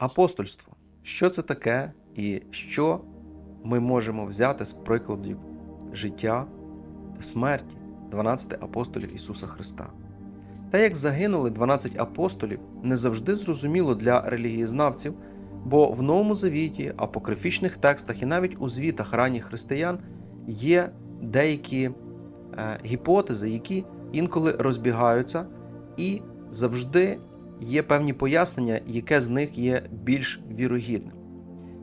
Апостольство. Що це таке і що ми можемо взяти з прикладів життя та смерті 12 апостолів Ісуса Христа? Та як загинули 12 апостолів, не завжди зрозуміло для релігієзнавців, бо в Новому Завіті, апокрифічних текстах і навіть у звітах ранніх християн є деякі е, гіпотези, які інколи розбігаються, і завжди є певні пояснення, яке з них є більш вірогідним,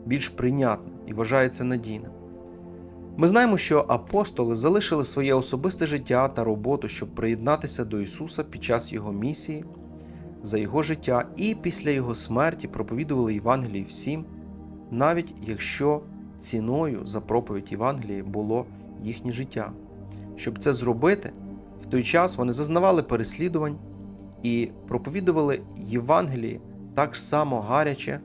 більш прийнятним і вважається надійним. Ми знаємо, що апостоли залишили своє особисте життя та роботу, щоб приєднатися до Ісуса під час Його місії, за Його життя і після Його смерті проповідували Євангелії всім, навіть якщо ціною за проповідь Євангелії було їхнє життя. Щоб це зробити, в той час вони зазнавали переслідувань і проповідували Євангелії так само гаряче,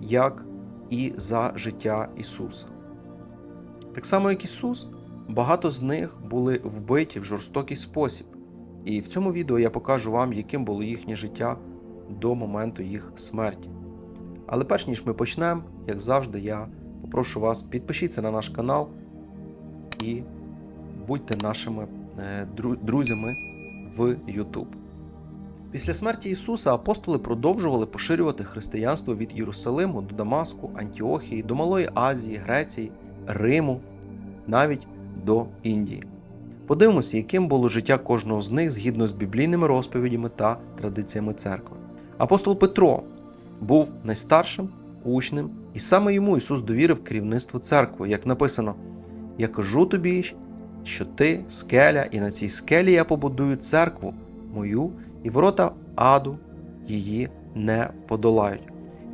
як і за життя Ісуса. Так само, як Ісус, багато з них були вбиті в жорстокий спосіб, і в цьому відео я покажу вам, яким було їхнє життя до моменту їх смерті. Але перш ніж ми почнемо, як завжди, я попрошу вас підпишіться на наш канал і будьте нашими е, друзями в YouTube. Після смерті Ісуса апостоли продовжували поширювати християнство від Єрусалиму до Дамаску, Антіохії, до Малої Азії, Греції, Риму, навіть до Індії. Подивимося, яким було життя кожного з них згідно з біблійними розповідями та традиціями церкви. Апостол Петро був найстаршим учнем, і саме йому Ісус довірив керівництво церкви, як написано: Я кажу тобі, що ти скеля, і на цій скелі я побудую церкву мою, і ворота аду її не подолають.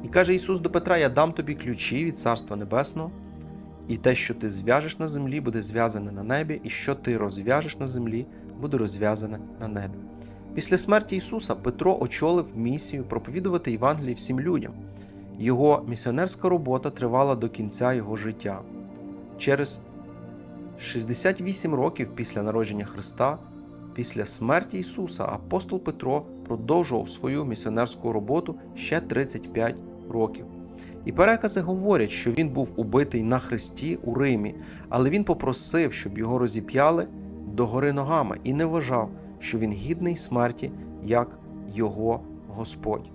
І каже Ісус до Петра: Я дам тобі ключі від Царства Небесного, і те, що ти зв'яжеш на землі, буде зв'язане на небі, і що ти розв'яжеш на землі, буде розв'язане на небі. Після смерті Ісуса Петро очолив місію проповідувати Євангелії всім людям. Його місіонерська робота тривала до кінця його життя. Через 68 років після народження Христа, після смерті Ісуса, апостол Петро продовжував свою місіонерську роботу ще 35 років. І перекази говорять, що він був убитий на хресті у Римі, але він попросив, щоб його розіп'яли догори ногами і не вважав, що він гідний смерті, як його Господь.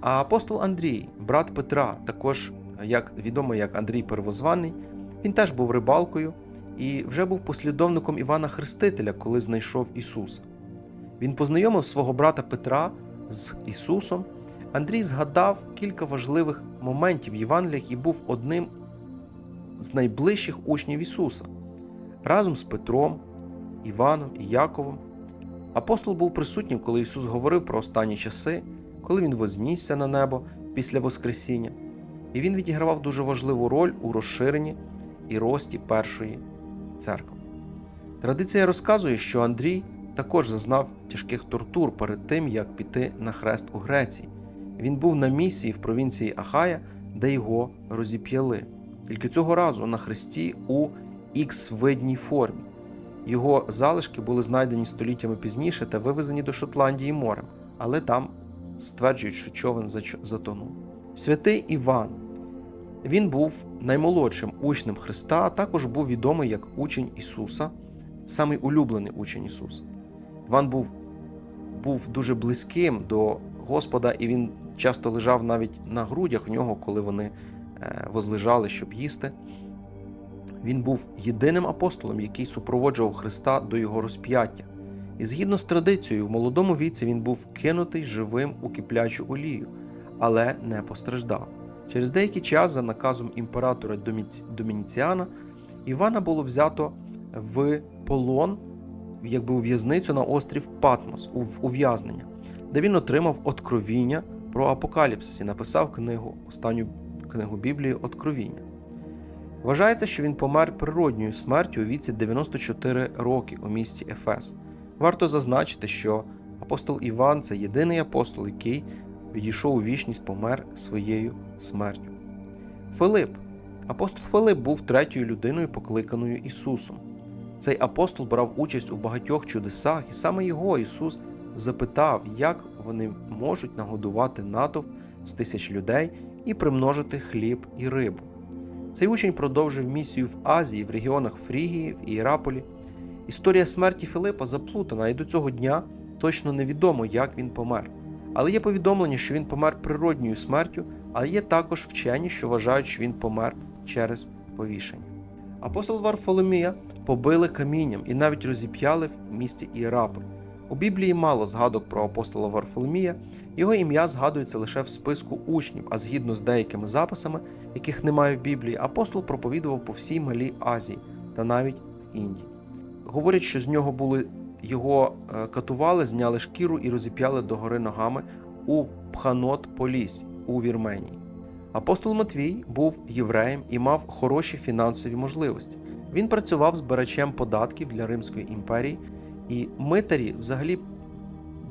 А апостол Андрій, брат Петра, також як відомий як Андрій Первозваний, він теж був рибалкою і вже був послідовником Івана Хрестителя, коли знайшов Ісуса. Він познайомив свого брата Петра з Ісусом. Андрій згадав кілька важливих моментів в Євангеліях і був одним з найближчих учнів Ісуса. Разом з Петром, Іваном і Яковом. Апостол був присутнім, коли Ісус говорив про останні часи, коли Він вознісся на небо після Воскресіння, і він відігравав дуже важливу роль у розширенні і рості першої церкви. Традиція розказує, що Андрій також зазнав тяжких тортур перед тим, як піти на хрест у Греції. Він був на місії в провінції Ахая, де його розіп'яли. Тільки цього разу на хресті у ікс-видній формі. Його залишки були знайдені століттями пізніше та вивезені до Шотландії морем, але там стверджують, що човен затонув. Святий Іван. Він був наймолодшим учнем Христа, а також був відомий як учень Ісуса, самий улюблений учень Ісуса. Іван був, був дуже близьким до Господа, і він часто лежав навіть на грудях у нього, коли вони е, возлежали, щоб їсти. Він був єдиним апостолом, який супроводжував Христа до його розп'яття. І згідно з традицією, в молодому віці він був кинутий живим у киплячу олію, але не постраждав. Через деякий час, за наказом імператора Домініціана, Івана було взято в полон, якби у в'язницю на острів Патмос, у ув'язнення, де він отримав откровіння про апокаліпсис і написав книгу, останню книгу Біблії Откровіння. Вважається, що він помер природньою смертю у віці 94 роки у місті Ефес. Варто зазначити, що апостол Іван це єдиний апостол, який відійшов у вічність, помер своєю смертю. Филип. Апостол Филип був третьою людиною, покликаною Ісусом. Цей апостол брав участь у багатьох чудесах, і саме його Ісус запитав, як вони можуть нагодувати натовп з тисяч людей і примножити хліб і рибу. Цей учень продовжив місію в Азії, в регіонах Фрігії, в Ієраполі. Історія смерті Филипа заплутана, і до цього дня точно невідомо, як він помер. Але є повідомлення, що він помер природньою смертю, але є також вчені, що вважають, що він помер через повішення. Апостол Варфоломія побили камінням і навіть розіп'яли в місті Ієраполь. У Біблії мало згадок про апостола Варфоломія, його ім'я згадується лише в списку учнів, а згідно з деякими записами, яких немає в Біблії, апостол проповідував по всій Малій Азії та навіть в Індії. Говорять, що з нього були його е, катували, зняли шкіру і розіп'яли догори ногами у Пханот Полісі у Вірменії. Апостол Матвій був євреєм і мав хороші фінансові можливості. Він працював збирачем податків для Римської імперії, і митарі взагалі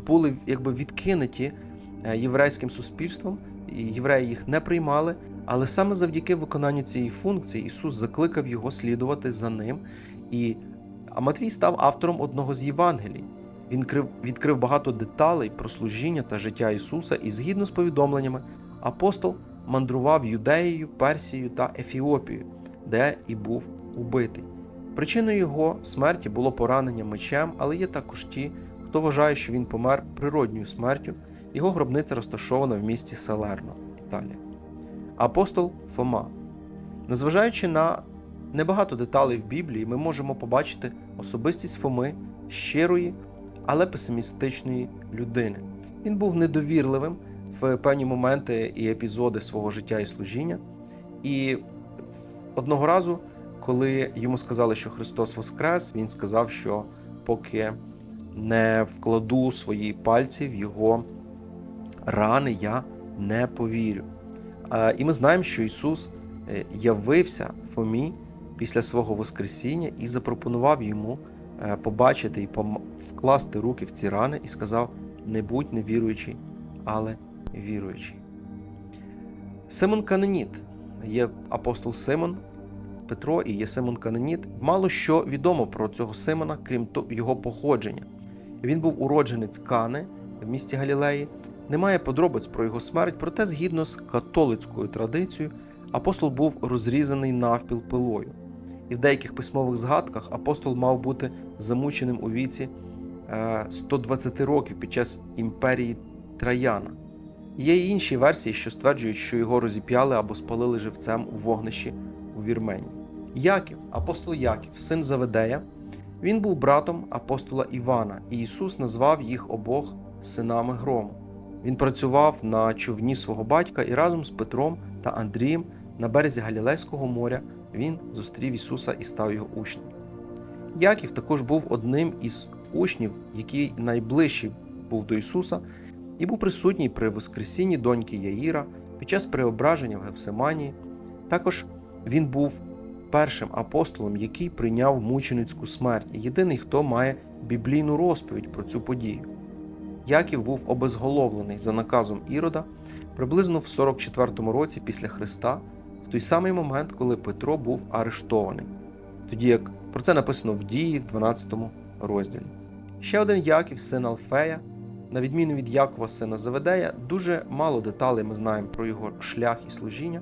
були якби відкинуті е, єврейським суспільством, і євреї їх не приймали. Але саме завдяки виконанню цієї функції Ісус закликав його слідувати за ним. І а Матвій став автором одного з Євангелій. Він крив- відкрив багато деталей про служіння та життя Ісуса, і згідно з повідомленнями, апостол мандрував Юдеєю, Персією та Ефіопією, де і був убитий. Причиною його смерті було поранення мечем, але є також ті, хто вважає, що він помер природньою смертю. Його гробниця розташована в місті Салерно, Італія. Апостол Фома. Незважаючи на небагато деталей в Біблії, ми можемо побачити особистість Фоми щирої, але песимістичної людини. Він був недовірливим в певні моменти і епізоди свого життя і служіння. І одного разу, коли йому сказали, що Христос Воскрес, він сказав, що поки не вкладу свої пальці в його рани, я не повірю. І ми знаємо, що Ісус е, явився Фомі після свого Воскресіння і запропонував йому е, побачити і вкласти руки в ці рани, і сказав: не будь невіруючий, але віруючий. Симон Каноніт є апостол Симон Петро і є Симон Каноніт. Мало що відомо про цього Симона, крім його походження. Він був уродженець Кани в місті Галілеї. Немає подробиць про його смерть, проте, згідно з католицькою традицією, апостол був розрізаний навпіл пилою. І в деяких письмових згадках апостол мав бути замученим у віці е, 120 років під час імперії Траяна. Є й інші версії, що стверджують, що його розіп'яли або спалили живцем у вогнищі у Вірменії. Яків, апостол Яків, син Заведея, він був братом апостола Івана, і Ісус назвав їх обох синами грому. Він працював на човні свого батька і разом з Петром та Андрієм на березі Галілейського моря він зустрів Ісуса і став його учнем. Яків також був одним із учнів, який найближчий був до Ісуса, і був присутній при Воскресінні доньки Яїра під час преображення в Гефсиманії. Також він був першим апостолом, який прийняв мученицьку смерть, єдиний, хто має біблійну розповідь про цю подію. Яків був обезголовлений за наказом Ірода приблизно в 44-му році після Христа, в той самий момент, коли Петро був арештований, тоді як про це написано в дії в 12 розділі. Ще один Яків, син Алфея, на відміну від Якова, сина Заведея, дуже мало деталей ми знаємо про його шлях і служіння.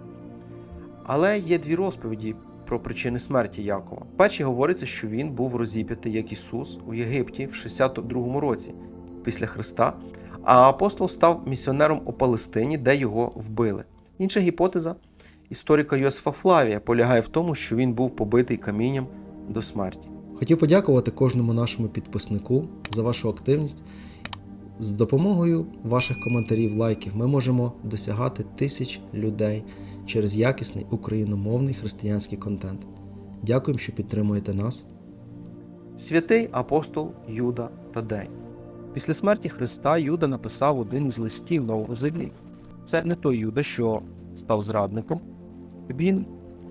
Але є дві розповіді про причини смерті Якова. Першій говориться, що він був розіп'ятий як Ісус у Єгипті в 62-му році після Христа, а апостол став місіонером у Палестині, де його вбили. Інша гіпотеза історика Йосифа Флавія полягає в тому, що він був побитий камінням до смерті. Хотів подякувати кожному нашому підписнику за вашу активність. З допомогою ваших коментарів, лайків ми можемо досягати тисяч людей через якісний україномовний християнський контент. Дякуємо, що підтримуєте нас. Святий апостол Юда Тадей. Після смерті Христа Юда написав один із листів Нового Землі. Це не той Юда, що став зрадником. Він,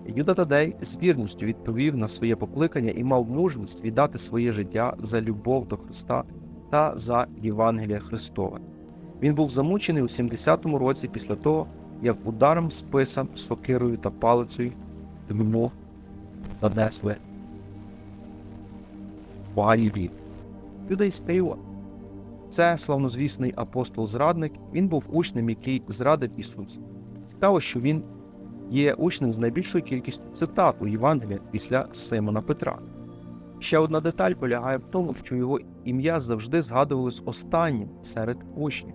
Юда Тадей, з вірністю відповів на своє покликання і мав мужність віддати своє життя за любов до Христа та за Євангелія Христове. Він був замучений у 70-му році після того, як ударом списом, сокирою та палицею йому нанесли Ваїві. Юда Іскаріот. Це славнозвісний апостол-зрадник. Він був учнем, який зрадив Ісуса. Цікаво, що він є учнем з найбільшою кількістю цитат у Євангелії після Симона Петра. Ще одна деталь полягає в тому, що його ім'я завжди згадувалось останнім серед учнів,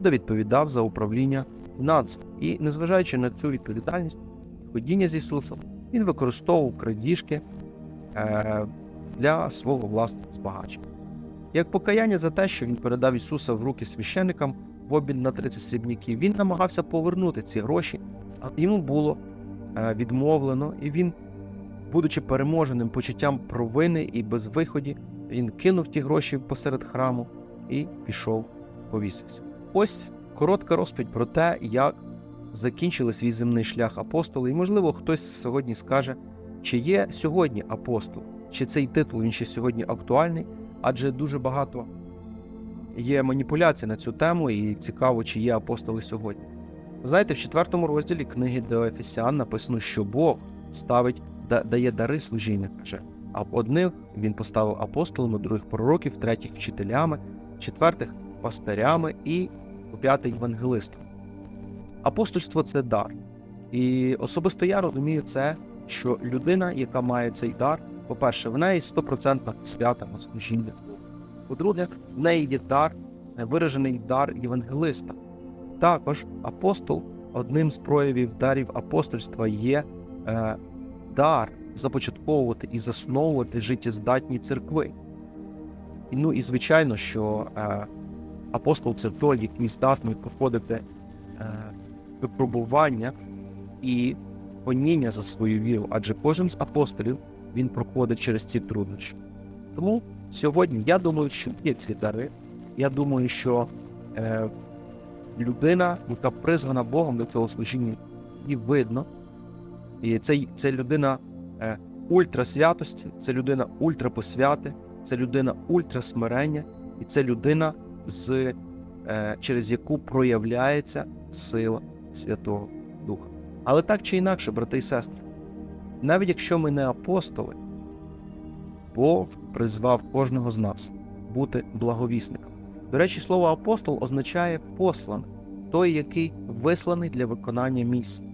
де відповідав за управління фінансом. І, незважаючи на цю відповідальність, ходіння з Ісусом, він використовував крадіжки е, для свого власного збагачення. Як покаяння за те, що він передав Ісуса в руки священникам в обмін на 30 срібняків, він намагався повернути ці гроші, але йому було е, відмовлено, і він, будучи переможеним почуттям провини і безвиході, він кинув ті гроші посеред храму і пішов повісився. Ось коротка розповідь про те, як закінчили свій земний шлях апостоли, і можливо хтось сьогодні скаже, чи є сьогодні апостол, чи цей титул він ще сьогодні актуальний, адже дуже багато є маніпуляцій на цю тему, і цікаво, чи є апостоли сьогодні. Знаєте, в четвертому розділі книги до Ефесіан написано, що Бог ставить, да- дає дари служіння. Каже, а одних він поставив апостолами, других пророків, третіх вчителями, четвертих пастирями і п'ятий євангелистом. Апостольство це дар. І особисто я розумію це, що людина, яка має цей дар, по-перше, в неї 100% свята на служіння. По-друге, в неї є дар, виражений дар євангелиста. Також апостол, одним з проявів дарів апостольства є е, дар започатковувати і засновувати життєздатні церкви. І, ну і звичайно, що е, апостол це той, який здатний проходити е, випробування і гоніння за свою віру, адже кожен з апостолів він проходить через ці труднощі. Тому сьогодні я думаю, що є ці дари. Я думаю, що е, людина, яка призвана Богом до цього служіння, її видно. І це, це людина е, ультрасвятості, це людина ультрапосвяти, це людина ультрасмирення, і це людина, з, е, через яку проявляється сила Святого Духа. Але так чи інакше, брати і сестри, навіть якщо ми не апостоли, Бог призвав кожного з нас бути благовісником. До речі, слово апостол означає посланий, той, який висланий для виконання місії.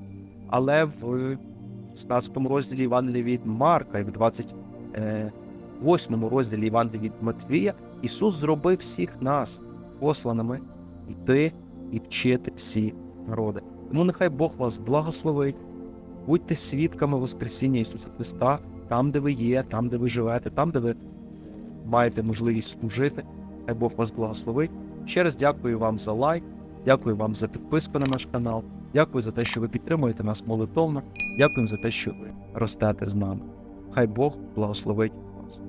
Але в 16 розділі Євангелія від Марка і в 28 розділі Євангелія від Матвія Ісус зробив всіх нас посланими йти і вчити всі народи. Тому нехай Бог вас благословить. Будьте свідками Воскресіння Ісуса Христа там, де ви є, там, де ви живете, там, де ви маєте можливість служити. Хай Бог вас благословить. Ще раз дякую вам за лайк, дякую вам за підписку на наш канал. Дякую за те, що ви підтримуєте нас молитовно. Дякую за те, що ви ростете з нами. Хай Бог благословить вас.